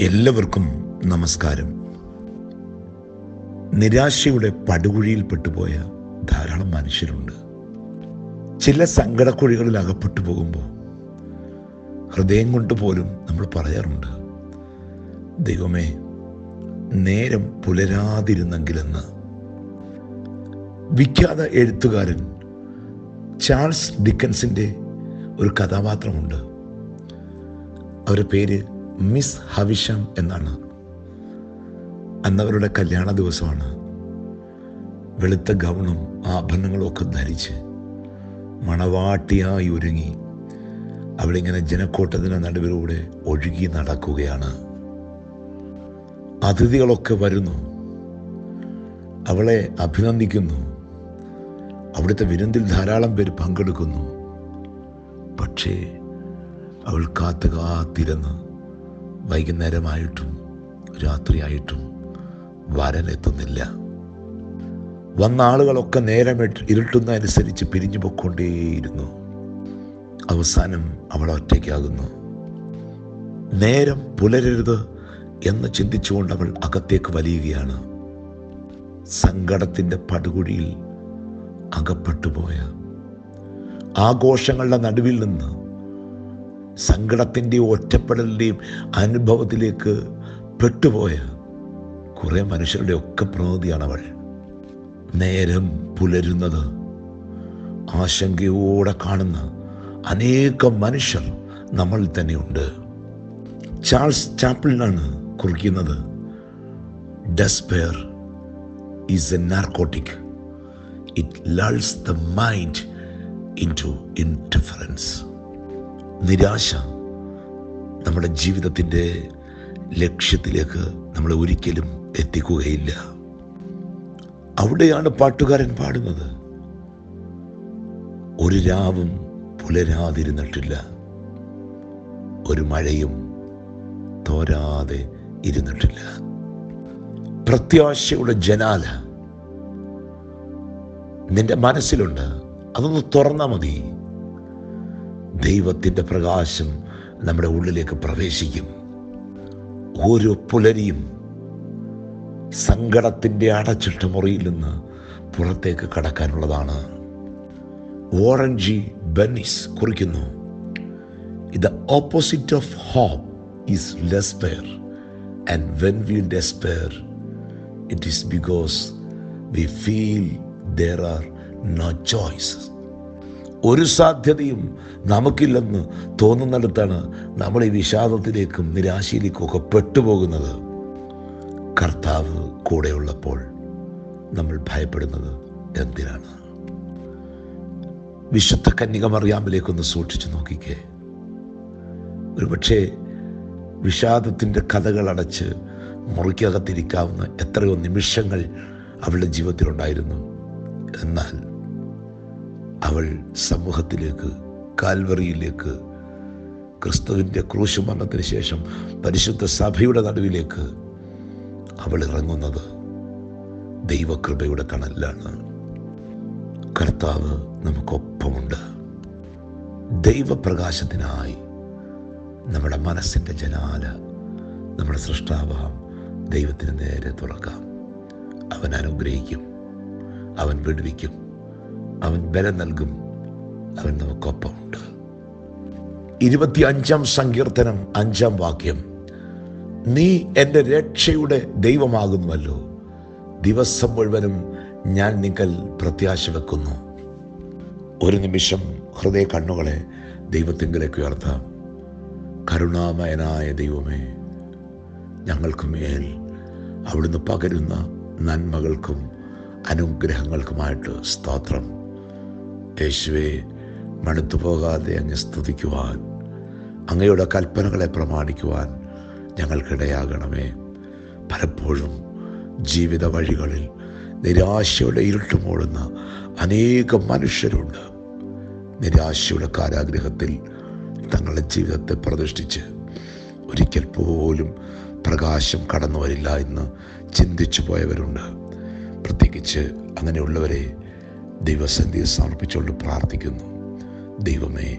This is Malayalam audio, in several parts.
എല്ലാവർക്കും നമസ്കാരം. നിരാശയുടെ പടുകുഴിയിൽ പെട്ടുപോയ ധാരാളം മനുഷ്യരുണ്ട്. ചില സങ്കടക്കുഴികളിൽ അകപ്പെട്ടു പോകുമ്പോൾ ഹൃദയം കൊണ്ട് പോലും നമ്മൾ പറയാറുണ്ട് ദൈവമേ നേരം പുലരാതിരുന്നെങ്കിലെന്ന്. വിഖ്യാത എഴുത്തുകാരൻ ചാൾസ് ഡിക്കൻസിന്റെ ഒരു കഥാപാത്രമുണ്ട്. അവരുടെ പേര് മിസ് ഹവിഷം എന്നാണ്. അന്നവരുടെ കല്യാണ ദിവസമാണ്. വെളുത്ത ഗൗണും ആഭരണങ്ങളും ഒക്കെ ധരിച്ച് മണവാട്ടിയായി ഒരുങ്ങി. അവളിങ്ങനെ ജനക്കൂട്ടത്തിന്റെ നടുവിലൂടെ ഒഴുകി നടക്കുകയാണ്. അതിഥികളൊക്കെ വരുന്നു. അവളെ അഭിനന്ദിക്കുന്നു. അവിടുത്തെ വിരുന്നിൽ ധാരാളം പേര് പങ്കെടുക്കുന്നു. പക്ഷേ അവൾ കാത്തു കാത്തിരുന്ന് വൈകുന്നേരമായിട്ടും രാത്രിയായിട്ടും വരൻ എത്തുന്നില്ല വന്ന ആളുകളൊക്കെ നേരം ഇരുട്ടുന്നതനുസരിച്ച് പിരിഞ്ഞു പൊക്കൊണ്ടേയിരുന്നു അവസാനം അവൾ ഒറ്റയ്ക്കാകുന്നു. നേരം പുലരരുത് എന്ന് ചിന്തിച്ചുകൊണ്ട് അവൾ അകത്തേക്ക് വലിയുകയാണ്. സങ്കടത്തിന്റെ പടുകുഴിയിൽ അകപ്പെട്ടുപോയ ആഘോഷങ്ങളുടെ നടുവിൽ നിന്ന് സങ്കടത്തിന്റെയും ഒറ്റപ്പെടലിന്റെയും അനുഭവത്തിലേക്ക് പെട്ടുപോയ കുറേ മനുഷ്യരുടെ ഒക്കെ പ്രകൃതിയാണ് അവൾ. നേരം പുലരുന്നത് ആശങ്കയോടെ കാണുന്ന അനേകം മനുഷ്യർ നമ്മൾ തന്നെയുണ്ട്. ചാൾസ് ചാപ്പിളിനാണ് കുറിക്കുന്നത് despair is a narcotic it lulls the mind into indifference നിരാശ നമ്മുടെ ജീവിതത്തിന്റെ ലക്ഷ്യത്തിലേക്ക് നമ്മൾ ഒരിക്കലും എത്തിക്കുകയില്ല. അവിടെയാണ് പാട്ടുകാരൻ പാടുന്നത്. ഒരു രാവും പുലരാതിരുന്നിട്ടില്ല. ഒരു മഴയും തോരാതെ ഇരുന്നിട്ടില്ല. പ്രത്യാശയുടെ ജനാല നിന്റെ മനസ്സിലുണ്ട്. അതൊന്ന് തുറന്നാൽ മതി. ദൈവത്തിന്റെ പ്രകാശം നമ്മുടെ ഉള്ളിലേക്ക് പ്രവേശിക്കും. ഓരോ പുലരിയും സങ്കടത്തിന്റെ അടച്ചിട്ട മുറിയിൽ നിന്ന് പുറത്തേക്ക് കടക്കാനുള്ളതാണ്. ഓറഞ്ചി ബെനിസ് കുറിക്കുന്നു. The opposite of hope is despair and when we despair it is because we feel there are no choice ഒരു സാധ്യതയും നമുക്കില്ലെന്ന് തോന്നുന്നിടത്താണ് നമ്മൾ ഈ വിഷാദത്തിലേക്കും നിരാശയിലേക്കും ഒക്കെ പെട്ടുപോകുന്നത്. കർത്താവ് കൂടെയുള്ളപ്പോൾ നമ്മൾ ഭയപ്പെടുന്നത് എന്തിനാണ്? വിശുദ്ധ കന്യകമറിയാമ്പിലേക്കൊന്ന് സൂക്ഷിച്ചു നോക്കിക്കേ. ഒരുപക്ഷെ വിഷാദത്തിന്റെ കഥകൾ അടച്ച് മുറിക്കകത്തിരിക്കാവുന്ന എത്രയോ നിമിഷങ്ങൾ അവളുടെ ജീവിതത്തിലുണ്ടായിരുന്നു. എന്നാൽ അവൾ സമൂഹത്തിലേക്ക് കാൽവറിയിലേക്ക് ക്രിസ്തുവിന്റെ ക്രൂശ് മരണത്തിന് ശേഷം പരിശുദ്ധ സഭയുടെ നടുവിലേക്ക് അവൾ ഇറങ്ങുന്നത് ദൈവകൃപയുടെ തണലിലാണ്. കർത്താവ് നമുക്കൊപ്പമുണ്ട്. ദൈവപ്രകാശത്തിനായി നമ്മുടെ മനസ്സിന്റെ ജനാല നമ്മുടെ സൃഷ്ടാവാം ദൈവത്തിന് നേരെ തുറക്കാം. അവൻ അനുഗ്രഹിക്കും. അവൻ വിടുവിക്കും. അവൻ ബലം നൽകും. അവൻ നമുക്കൊപ്പമുണ്ട് ഇരുപത്തി അഞ്ചാം സങ്കീർത്തനം അഞ്ചാം വാക്യം. നീ എന്റെ രക്ഷയുടെ ദൈവമാകുന്നുവല്ലോ. ദിവസം മുഴുവനും ഞാൻ നിങ്ങൾ പ്രത്യാശ വെക്കുന്നു. ഒരു നിമിഷം ഹൃദയ കണ്ണുകളെ ദൈവത്തിങ്കിലേക്ക് ഉയർത്താം. കരുണാമയനായ ദൈവമേ ഞങ്ങൾക്ക് മേൽ അവിടുന്ന് പകരുന്ന നന്മകൾക്കും അനുഗ്രഹങ്ങൾക്കുമായിട്ട് സ്തോത്രം. യേശുവെ മണുത്തു പോകാതെ അങ്ങ് സ്തുതിക്കുവാൻ അങ്ങയുടെ കൽപ്പനകളെ പ്രമാണിക്കുവാൻ ഞങ്ങൾക്കിടയാകണമേ. പലപ്പോഴും ജീവിത വഴികളിൽ നിരാശയുടെ ഇരുട്ട് മൂടുന്ന അനേകം മനുഷ്യരുണ്ട്. നിരാശയുടെ കാരാഗ്രഹത്തിൽ തങ്ങളുടെ ജീവിതത്തെ പ്രതിഷ്ഠിച്ച് ഒരിക്കൽ പോലും പ്രകാശം കടന്നു വരില്ല എന്ന് ചിന്തിച്ചു പോയവരുണ്ട്. പ്രത്യേകിച്ച് അങ്ങനെയുള്ളവരെ ദൈവസന്ധി സമർപ്പിച്ചുകൊണ്ട് പ്രാർത്ഥിക്കുന്നു. ദൈവമേ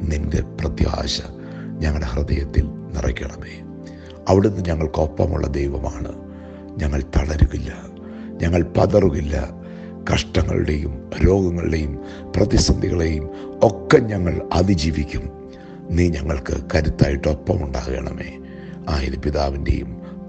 നിന്റെ പ്രത്യാശ ഞങ്ങളുടെ ഹൃദയത്തിൽ നിറയ്ക്കണമേ. അവിടുന്ന് ഞങ്ങൾക്കൊപ്പമുള്ള ദൈവമാണ്. ഞങ്ങൾ തളരുകില്ല. ഞങ്ങൾ പതറുകില്ല. കഷ്ടങ്ങളുടെയും രോഗങ്ങളുടെയും പ്രതിസന്ധികളെയും ഒക്കെ ഞങ്ങൾ അതിജീവിക്കും. നീ ഞങ്ങൾക്ക് കരുത്തായിട്ട് ഒപ്പമുണ്ടാകണമേ. ആയത് പിതാവിന്റെയും